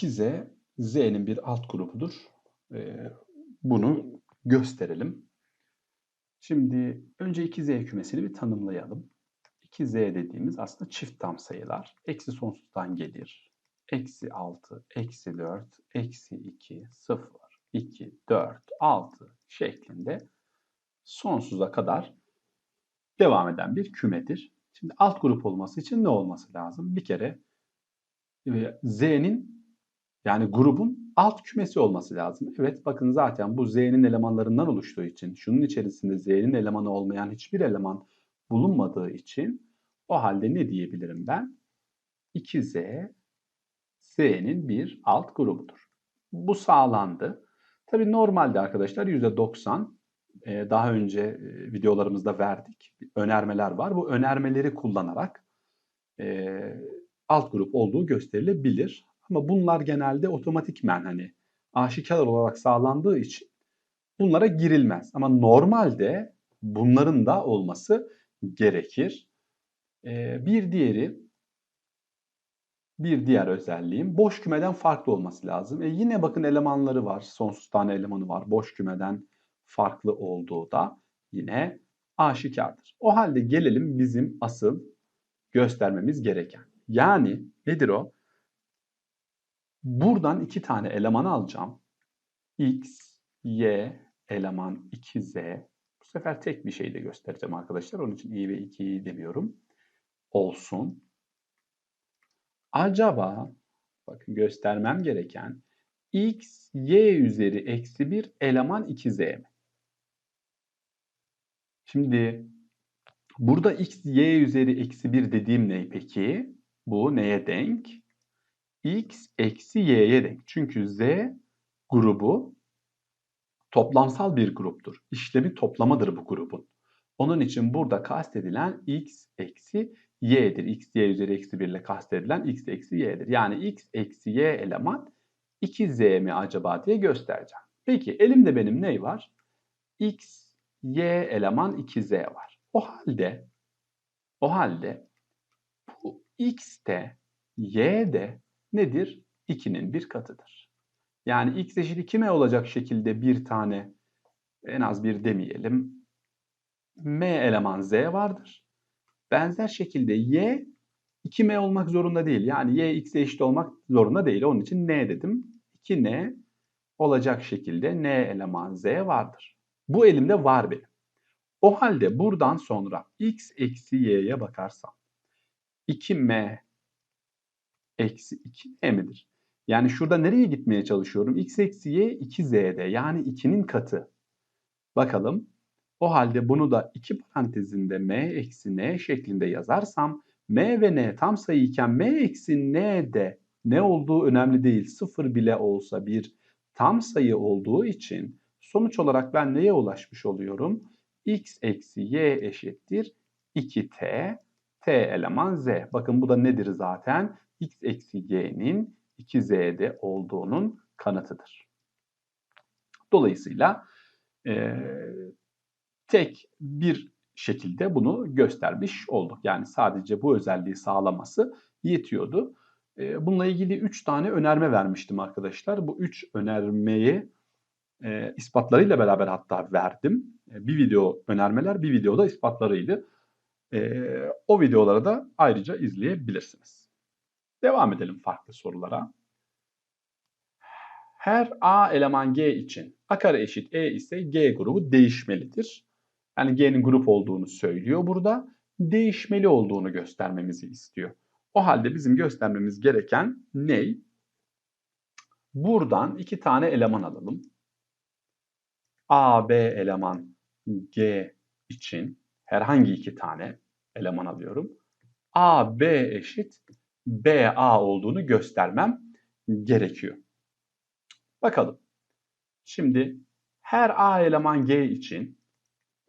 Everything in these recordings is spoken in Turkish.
2Z Z'nin bir alt grubudur. Ee, bunu gösterelim. Şimdi önce 2Z kümesini bir tanımlayalım. 2Z dediğimiz aslında çift tam sayılar. Eksi sonsuzdan gelir. Eksi 6, eksi 4, eksi 2, 0, 2, 4, 6 şeklinde sonsuza kadar devam eden bir kümedir. Şimdi alt grup olması için ne olması lazım? Bir kere e, Z'nin yani grubun alt kümesi olması lazım. Evet bakın zaten bu Z'nin elemanlarından oluştuğu için şunun içerisinde Z'nin elemanı olmayan hiçbir eleman bulunmadığı için o halde ne diyebilirim ben? 2Z Z'nin bir alt grubudur. Bu sağlandı. Tabi normalde arkadaşlar %90 e, daha önce e, videolarımızda verdik. Önermeler var. Bu önermeleri kullanarak e, alt grup olduğu gösterilebilir. Ama bunlar genelde otomatikmen hani aşikar olarak sağlandığı için bunlara girilmez. Ama normalde bunların da olması gerekir. Bir diğeri bir diğer özelliğim boş kümeden farklı olması lazım. E yine bakın elemanları var. Sonsuz tane elemanı var. Boş kümeden farklı olduğu da yine aşikardır. O halde gelelim bizim asıl göstermemiz gereken. Yani nedir o? Buradan iki tane eleman alacağım. X, Y, eleman 2Z. Bu sefer tek bir şey de göstereceğim arkadaşlar. Onun için i ve 2'yi demiyorum. Olsun. Acaba bakın göstermem gereken x, y üzeri eksi 1 eleman 2z mi? Şimdi burada x, y üzeri eksi 1 dediğim ne peki? Bu neye denk? X eksi y'ye denk. Çünkü z grubu toplamsal bir gruptur. İşlemi toplamadır bu grubun. Onun için burada kastedilen x eksi y'dir. x, y üzeri eksi 1 ile kastedilen x eksi y'dir. Yani x eksi y eleman 2z mi acaba diye göstereceğim. Peki elimde benim ne var? x, y eleman 2z var. O halde o halde bu x de y de nedir? 2'nin bir katıdır. Yani x eşit 2 m olacak şekilde bir tane en az bir demeyelim. m eleman z vardır. Benzer şekilde y 2m olmak zorunda değil. Yani y x'e eşit olmak zorunda değil. Onun için n dedim. 2n olacak şekilde n eleman z vardır. Bu elimde var benim. O halde buradan sonra x eksi y'ye bakarsam 2m eksi 2n midir? Yani şurada nereye gitmeye çalışıyorum? x eksi y 2z'de yani 2'nin katı. Bakalım o halde bunu da iki parantezinde m eksi n şeklinde yazarsam m ve n tam sayı iken m eksi n de ne olduğu önemli değil. Sıfır bile olsa bir tam sayı olduğu için sonuç olarak ben neye ulaşmış oluyorum? x eksi y eşittir 2t t eleman z. Bakın bu da nedir zaten? X eksi y'nin 2z'de olduğunun kanıtıdır. Dolayısıyla e, tek bir şekilde bunu göstermiş olduk. Yani sadece bu özelliği sağlaması yetiyordu. Ee, bununla ilgili 3 tane önerme vermiştim arkadaşlar. Bu 3 önermeyi e, ispatlarıyla beraber hatta verdim. E, bir video önermeler, bir videoda ispatlarıydı. E, o videoları da ayrıca izleyebilirsiniz. Devam edelim farklı sorulara. Her A eleman G için A kare eşit E ise G grubu değişmelidir. Yani G'nin grup olduğunu söylüyor burada. Değişmeli olduğunu göstermemizi istiyor. O halde bizim göstermemiz gereken ne? Buradan iki tane eleman alalım. A, B eleman G için herhangi iki tane eleman alıyorum. A, B eşit B, A olduğunu göstermem gerekiyor. Bakalım. Şimdi her A eleman G için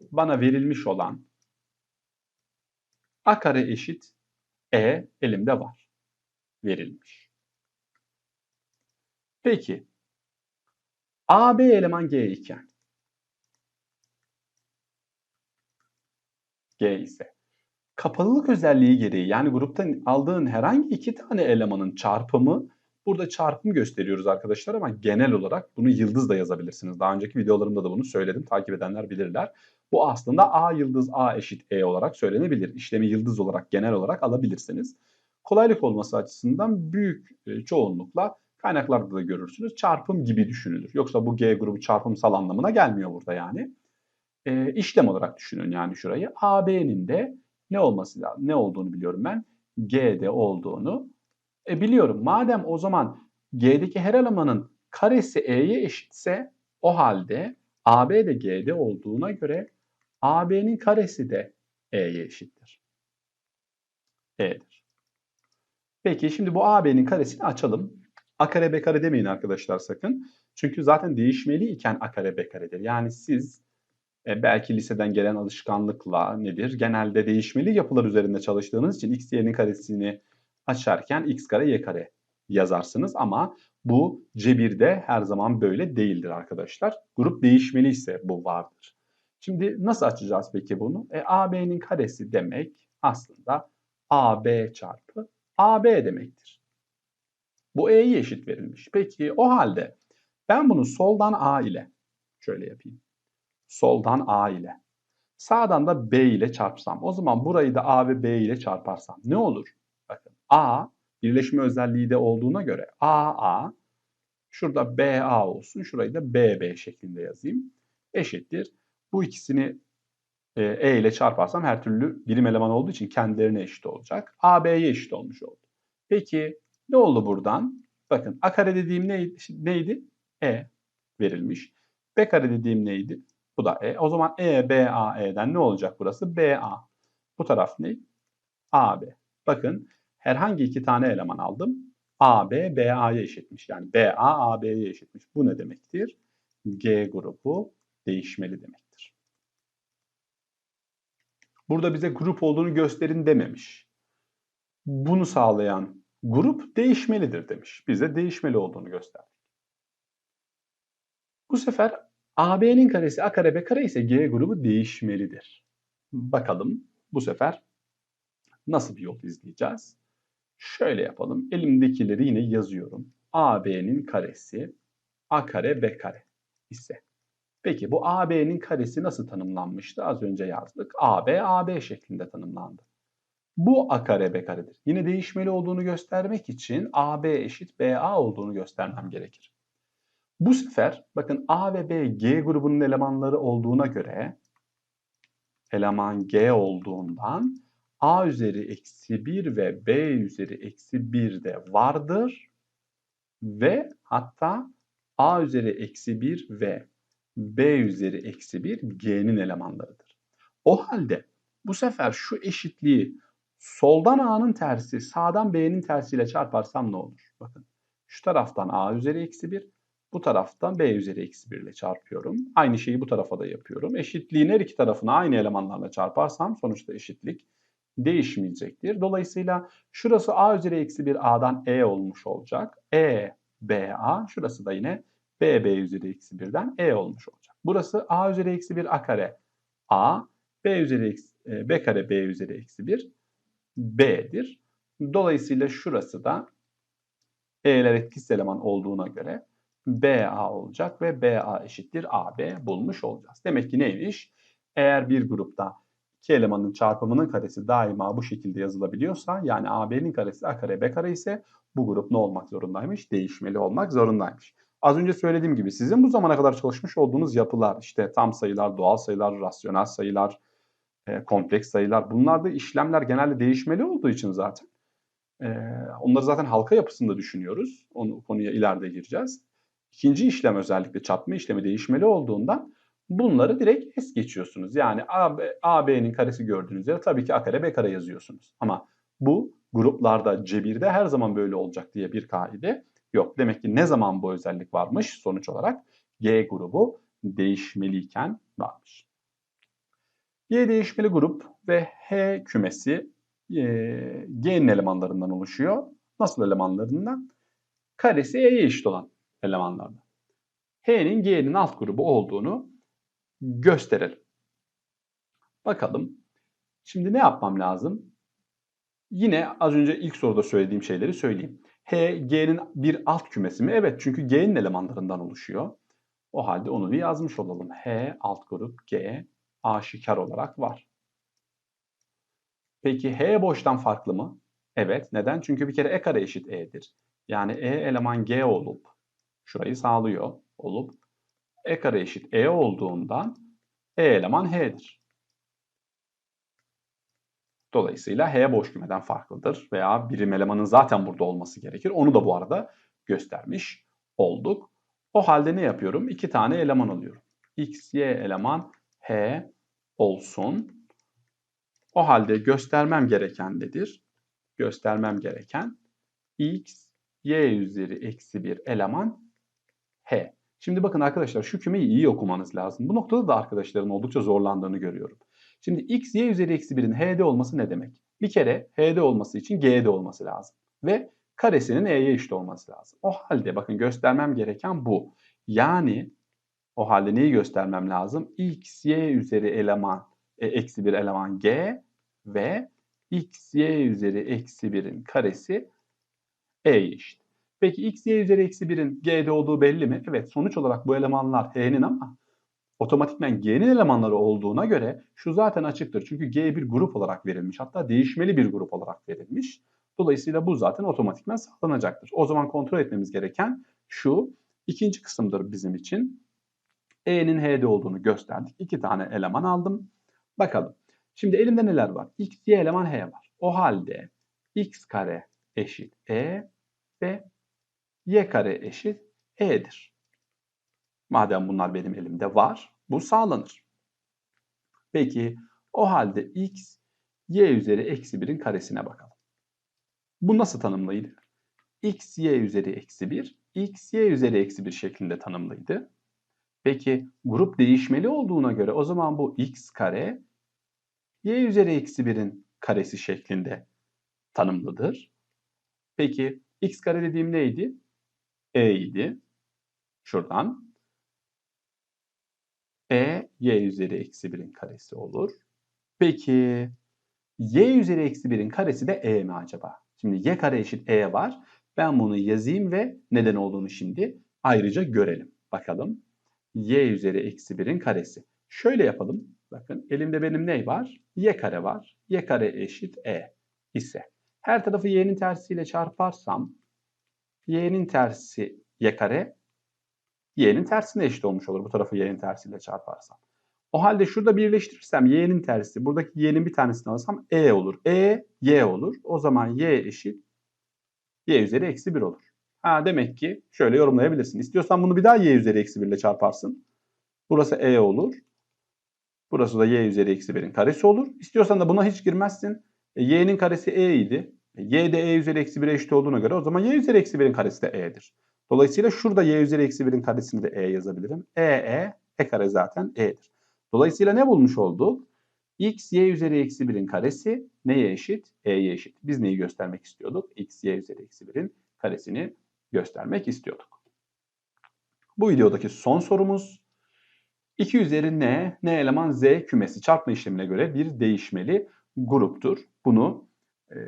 bana verilmiş olan a kare eşit e elimde var. Verilmiş. Peki AB eleman G iken G ise kapalılık özelliği gereği yani gruptan aldığın herhangi iki tane elemanın çarpımı Burada çarpım gösteriyoruz arkadaşlar ama genel olarak bunu yıldız da yazabilirsiniz. Daha önceki videolarımda da bunu söyledim. Takip edenler bilirler. Bu aslında A yıldız A eşit E olarak söylenebilir. İşlemi yıldız olarak genel olarak alabilirsiniz. Kolaylık olması açısından büyük e, çoğunlukla kaynaklarda da görürsünüz. Çarpım gibi düşünülür. Yoksa bu G grubu çarpımsal anlamına gelmiyor burada yani. E, işlem olarak düşünün yani şurayı. AB'nin de ne olması lazım? Ne olduğunu biliyorum ben. G'de olduğunu e, biliyorum. Madem o zaman G'deki her elemanın karesi E'ye eşitse o halde AB de G'de olduğuna göre AB'nin karesi de E'ye eşittir. E'dir. Peki şimdi bu AB'nin karesini açalım. A kare B kare demeyin arkadaşlar sakın. Çünkü zaten değişmeli iken A kare B karedir. Yani siz e, belki liseden gelen alışkanlıkla nedir? Genelde değişmeli yapılar üzerinde çalıştığınız için x y'nin karesini açarken x kare y kare yazarsınız ama bu cebirde her zaman böyle değildir arkadaşlar. Grup değişmeli ise bu vardır. Şimdi nasıl açacağız peki bunu? E, AB'nin karesi demek aslında AB çarpı AB demektir. Bu E'ye eşit verilmiş. Peki o halde ben bunu soldan A ile şöyle yapayım. Soldan A ile. Sağdan da B ile çarpsam. O zaman burayı da A ve B ile çarparsam ne olur? Bakın A birleşme özelliği de olduğuna göre AA şurada BA olsun. Şurayı da BB şeklinde yazayım. Eşittir. Bu ikisini e, e ile çarparsam her türlü birim eleman olduğu için kendilerine eşit olacak. AB'ye eşit olmuş oldu. Peki ne oldu buradan? Bakın A kare dediğim neydi? neydi? E verilmiş. B kare dediğim neydi? Bu da E. O zaman E, B, A, E'den ne olacak burası? B, A. Bu taraf ne? A, B. Bakın herhangi iki tane eleman aldım. A, B, B, A'ya eşitmiş. Yani B, A, A, B'ye eşitmiş. Bu ne demektir? G grubu değişmeli demektir. Burada bize grup olduğunu gösterin dememiş. Bunu sağlayan grup değişmelidir demiş. Bize değişmeli olduğunu gösterdi. Bu sefer AB'nin karesi A kare B kare ise G grubu değişmelidir. Bakalım bu sefer nasıl bir yol izleyeceğiz? Şöyle yapalım. Elimdekileri yine yazıyorum. AB'nin karesi A kare B kare ise. Peki bu AB'nin karesi nasıl tanımlanmıştı? Az önce yazdık. AB, AB şeklinde tanımlandı. Bu A kare B karedir. Yine değişmeli olduğunu göstermek için AB eşit BA olduğunu göstermem gerekir. Bu sefer bakın A ve B G grubunun elemanları olduğuna göre eleman G olduğundan A üzeri eksi 1 ve B üzeri eksi 1 de vardır ve hatta A üzeri eksi 1 ve B üzeri eksi 1 G'nin elemanlarıdır. O halde bu sefer şu eşitliği soldan A'nın tersi sağdan B'nin tersiyle çarparsam ne olur? Bakın şu taraftan A üzeri eksi 1 bu taraftan b üzeri eksi 1 ile çarpıyorum. Aynı şeyi bu tarafa da yapıyorum. Eşitliğin her iki tarafını aynı elemanlarla çarparsam sonuçta eşitlik değişmeyecektir. Dolayısıyla şurası a üzeri eksi 1 a'dan e olmuş olacak. e b a şurası da yine b b üzeri eksi 1'den e olmuş olacak. Burası a üzeri eksi 1 a kare a b üzeri eksi, e, b kare b üzeri eksi 1 b'dir. Dolayısıyla şurası da e'ler etkisiz eleman olduğuna göre BA olacak ve BA eşittir AB bulmuş olacağız. Demek ki neymiş? Eğer bir grupta iki elemanın çarpımının karesi daima bu şekilde yazılabiliyorsa yani AB'nin karesi A kare B kare ise bu grup ne olmak zorundaymış? Değişmeli olmak zorundaymış. Az önce söylediğim gibi sizin bu zamana kadar çalışmış olduğunuz yapılar işte tam sayılar, doğal sayılar, rasyonel sayılar, e, kompleks sayılar bunlarda işlemler genelde değişmeli olduğu için zaten e, onları zaten halka yapısında düşünüyoruz. Onu konuya ileride gireceğiz. İkinci işlem özellikle çarpma işlemi değişmeli olduğundan bunları direkt es geçiyorsunuz. Yani AB, AB'nin karesi gördüğünüz yere tabii ki A kare B kare yazıyorsunuz. Ama bu gruplarda cebirde her zaman böyle olacak diye bir kaide yok. Demek ki ne zaman bu özellik varmış sonuç olarak G grubu değişmeliyken varmış. Y değişmeli grup ve H kümesi e, G'nin elemanlarından oluşuyor. Nasıl elemanlarından? Karesi E'ye eşit olan elemanlardan. H'nin G'nin alt grubu olduğunu gösterelim. Bakalım. Şimdi ne yapmam lazım? Yine az önce ilk soruda söylediğim şeyleri söyleyeyim. H, G'nin bir alt kümesi mi? Evet çünkü G'nin elemanlarından oluşuyor. O halde onu bir yazmış olalım. H alt grup G aşikar olarak var. Peki H boştan farklı mı? Evet. Neden? Çünkü bir kere E kare eşit E'dir. Yani E eleman G olup şurayı sağlıyor olup E kare eşit E olduğundan E eleman H'dir. Dolayısıyla H boş kümeden farklıdır veya birim elemanın zaten burada olması gerekir. Onu da bu arada göstermiş olduk. O halde ne yapıyorum? İki tane eleman alıyorum. X, Y eleman H olsun. O halde göstermem gereken nedir? Göstermem gereken X, Y üzeri eksi bir eleman H. Şimdi bakın arkadaşlar şu kümeyi iyi okumanız lazım. Bu noktada da arkadaşların oldukça zorlandığını görüyorum. Şimdi x, y üzeri eksi 1'in h'de olması ne demek? Bir kere h'de olması için g'de olması lazım. Ve karesinin e'ye eşit olması lazım. O halde bakın göstermem gereken bu. Yani o halde neyi göstermem lazım? x, y üzeri eleman e, eksi 1 eleman g ve x, y üzeri eksi 1'in karesi e'ye eşit. Peki x, y üzeri eksi 1'in g'de olduğu belli mi? Evet sonuç olarak bu elemanlar h'nin ama otomatikmen G'nin elemanları olduğuna göre şu zaten açıktır. Çünkü G bir grup olarak verilmiş. Hatta değişmeli bir grup olarak verilmiş. Dolayısıyla bu zaten otomatikmen sağlanacaktır. O zaman kontrol etmemiz gereken şu ikinci kısımdır bizim için. E'nin H'de olduğunu gösterdik. İki tane eleman aldım. Bakalım. Şimdi elimde neler var? X, Y eleman H var. O halde X kare eşit E ve Y kare eşit E'dir. Madem bunlar benim elimde var, bu sağlanır. Peki o halde x, y üzeri eksi 1'in karesine bakalım. Bu nasıl tanımlıydı? x, y üzeri eksi 1, x, y üzeri eksi 1 şeklinde tanımlıydı. Peki grup değişmeli olduğuna göre o zaman bu x kare, y üzeri eksi 1'in karesi şeklinde tanımlıdır. Peki x kare dediğim neydi? E idi. Şuradan e y üzeri eksi 1'in karesi olur. Peki y üzeri eksi 1'in karesi de e mi acaba? Şimdi y kare eşit e var. Ben bunu yazayım ve neden olduğunu şimdi ayrıca görelim. Bakalım. y üzeri eksi 1'in karesi. Şöyle yapalım. Bakın elimde benim ne var? y kare var. y kare eşit e ise her tarafı y'nin tersiyle çarparsam y'nin tersi y kare y'nin tersine eşit olmuş olur. Bu tarafı y'nin tersiyle çarparsam. O halde şurada birleştirirsem y'nin tersi, buradaki y'nin bir tanesini alırsam e olur. e, y olur. O zaman y eşit y üzeri eksi 1 olur. Ha demek ki şöyle yorumlayabilirsin. İstiyorsan bunu bir daha y üzeri eksi 1 ile çarparsın. Burası e olur. Burası da y üzeri eksi 1'in karesi olur. İstiyorsan da buna hiç girmezsin. E, y'nin karesi e idi. Y de e üzeri eksi 1'e eşit olduğuna göre o zaman y üzeri eksi 1'in karesi de e'dir. Dolayısıyla şurada y üzeri eksi 1'in karesini de e yazabilirim. e, e, e kare zaten e'dir. Dolayısıyla ne bulmuş olduk? x, y üzeri eksi 1'in karesi neye eşit? e'ye eşit. Biz neyi göstermek istiyorduk? x, y üzeri eksi 1'in karesini göstermek istiyorduk. Bu videodaki son sorumuz 2 üzeri n, n eleman z kümesi çarpma işlemine göre bir değişmeli gruptur. Bunu e,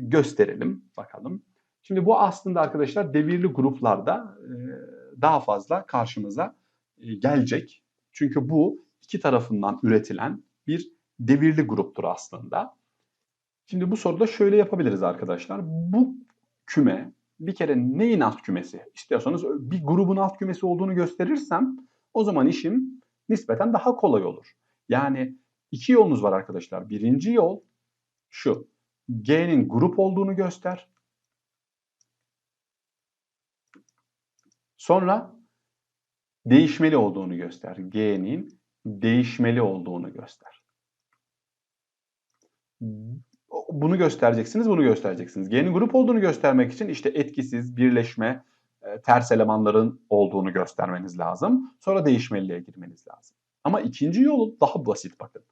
gösterelim bakalım. Şimdi bu aslında arkadaşlar devirli gruplarda e, daha fazla karşımıza e, gelecek. Çünkü bu iki tarafından üretilen bir devirli gruptur aslında. Şimdi bu soruda şöyle yapabiliriz arkadaşlar. Bu küme bir kere neyin alt kümesi? İstiyorsanız bir grubun alt kümesi olduğunu gösterirsem o zaman işim nispeten daha kolay olur. Yani iki yolunuz var arkadaşlar. Birinci yol şu. G'nin grup olduğunu göster. Sonra değişmeli olduğunu göster. G'nin değişmeli olduğunu göster. Bunu göstereceksiniz, bunu göstereceksiniz. G'nin grup olduğunu göstermek için işte etkisiz, birleşme, e, ters elemanların olduğunu göstermeniz lazım. Sonra değişmeliğe girmeniz lazım. Ama ikinci yolu daha basit bakın.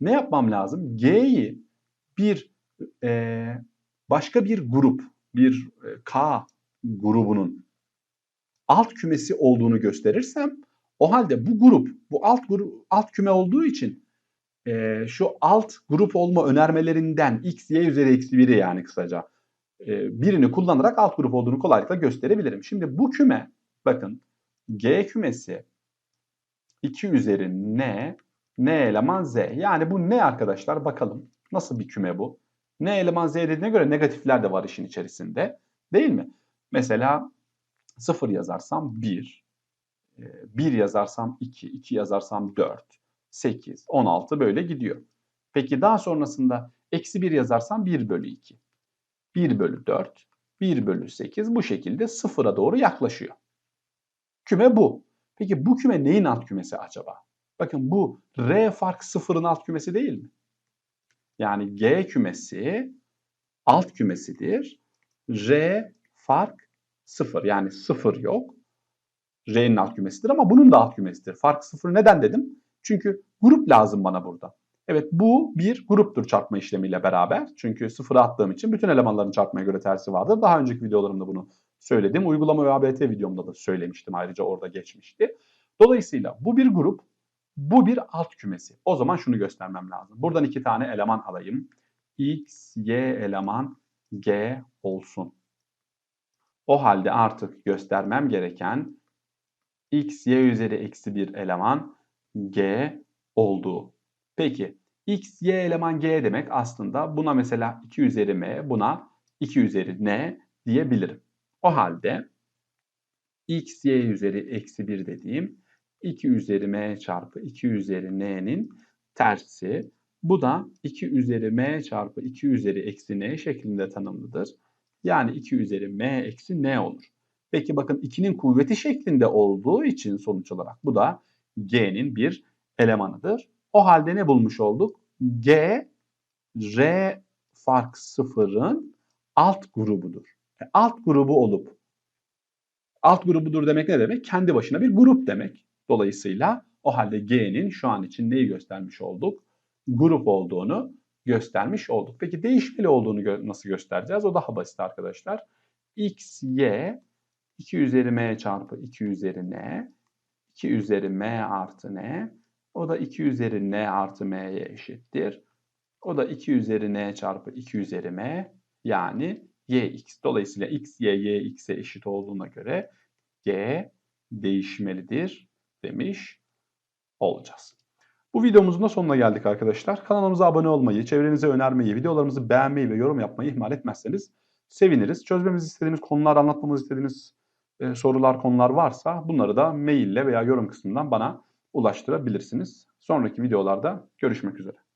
Ne yapmam lazım? G'yi bir e, başka bir grup, bir K grubunun alt kümesi olduğunu gösterirsem o halde bu grup, bu alt grup, alt küme olduğu için e, şu alt grup olma önermelerinden x, y üzeri eksi 1'i yani kısaca e, birini kullanarak alt grup olduğunu kolaylıkla gösterebilirim. Şimdi bu küme bakın G kümesi 2 üzeri n n eleman z. Yani bu ne arkadaşlar bakalım nasıl bir küme bu? N eleman z dediğine göre negatifler de var işin içerisinde. Değil mi? Mesela 0 yazarsam 1, 1 yazarsam 2, 2 yazarsam 4, 8, 16 böyle gidiyor. Peki daha sonrasında eksi 1 yazarsam 1 bölü 2, 1 bölü 4, 1 bölü 8 bu şekilde sıfıra doğru yaklaşıyor. Küme bu. Peki bu küme neyin alt kümesi acaba? Bakın bu R fark sıfırın alt kümesi değil mi? Yani G kümesi alt kümesidir. R fark sıfır yani sıfır yok. R'nin alt kümesidir ama bunun da alt kümesidir. Fark sıfır neden dedim? Çünkü grup lazım bana burada. Evet bu bir gruptur çarpma işlemiyle beraber. Çünkü sıfıra attığım için bütün elemanların çarpmaya göre tersi vardır. Daha önceki videolarımda bunu söyledim. Uygulama ve ABT videomda da söylemiştim ayrıca orada geçmişti. Dolayısıyla bu bir grup, bu bir alt kümesi. O zaman şunu göstermem lazım. Buradan iki tane eleman alayım. X, Y eleman G olsun. O halde artık göstermem gereken x, y üzeri eksi bir eleman g olduğu. Peki x, y eleman g demek aslında buna mesela 2 üzeri m, buna 2 üzeri n diyebilirim. O halde x, y üzeri eksi 1 dediğim 2 üzeri m çarpı 2 üzeri n'nin tersi. Bu da 2 üzeri m çarpı 2 üzeri eksi n şeklinde tanımlıdır. Yani 2 üzeri m eksi n olur. Peki bakın 2'nin kuvveti şeklinde olduğu için sonuç olarak bu da g'nin bir elemanıdır. O halde ne bulmuş olduk? G, R fark sıfırın alt grubudur. E, alt grubu olup alt grubudur demek ne demek? Kendi başına bir grup demek. Dolayısıyla o halde G'nin şu an için neyi göstermiş olduk? Grup olduğunu göstermiş olduk. Peki değişmeli olduğunu gö nasıl göstereceğiz? O daha basit arkadaşlar. X, Y 2 üzeri M çarpı 2 üzeri N 2 üzeri M artı N o da 2 üzeri N artı M'ye eşittir. O da 2 üzeri N çarpı 2 üzeri M yani Yx. Dolayısıyla X, Y, Yx'e eşit olduğuna göre G değişmelidir demiş olacağız. Bu videomuzun da sonuna geldik arkadaşlar. Kanalımıza abone olmayı, çevrenize önermeyi, videolarımızı beğenmeyi ve yorum yapmayı ihmal etmezseniz seviniriz. Çözmemizi istediğiniz konular, anlatmamızı istediğiniz e, sorular, konular varsa bunları da maille veya yorum kısmından bana ulaştırabilirsiniz. Sonraki videolarda görüşmek üzere.